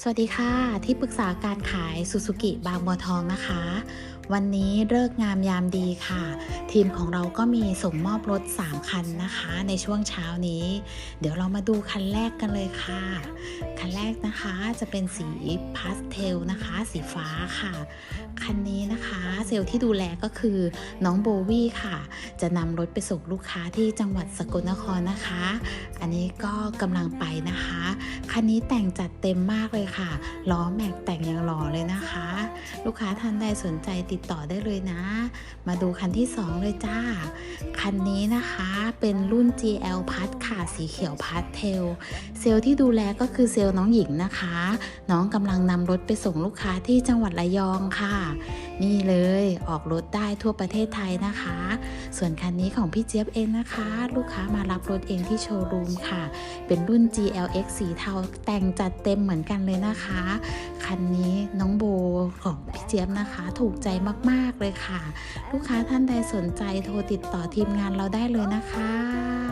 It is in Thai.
สวัสดีค่ะ ที่ปรึกษาการขายซูซูกิบางบัวทองนะคะ วันนี้เลิกงามยามดีค่ะ ทีมของเราก็มีส่งมอบรถ 3 คันนะคะ ในช่วงเช้านี้ เดี๋ยวเรามาดูคันแรกกันเลยค่ะ คันแรกนะคะจะเป็นสีพาสเทลนะคะ สีฟ้าค่ะ คันนี้นะคะเซลล์ที่ดูแลก็คือน้องโบวี่ค่ะ จะนำรถไปส่งลูกค้าที่จังหวัดสกลนครนะคะ อันนี้ก็กำลังไปนะคะ คันนี้แต่งจัดเต็มมากเลยค่ะ ล้อแม็กแต่งยังหล่อเลยนะคะ ลูกค้าท่านใดสนใจติดต่อได้เลยนะ มาดูคันที่ 2 เลยจ้า คันนี้นะคะเป็นรุ่น GL พัดค่ะ สีเขียวพัดเทล เซลล์ที่ดูแลก็คือเซลล์น้องหญิงนะคะ น้องกำลังนำรถไปส่งลูกค้าที่จังหวัดระยองค่ะ นี่เลยออกรถได้ทั่วประเทศไทยนะคะ ส่วนคันนี้ของพี่เจี๊ยบเองนะคะ ลูกค้ามารับรถเองที่โชว์รูมค่ะ เป็นรุ่น GLX สีเทาแต่งจัดเต็มเหมือนกันเลยนะคะ คันนี้น้องโบของพี่เจี๊ยบนะคะ ถูกใจมากๆเลยค่ะ ลูกค้าท่านใดสนใจโทรติดต่อทีมงานเราได้เลยนะคะ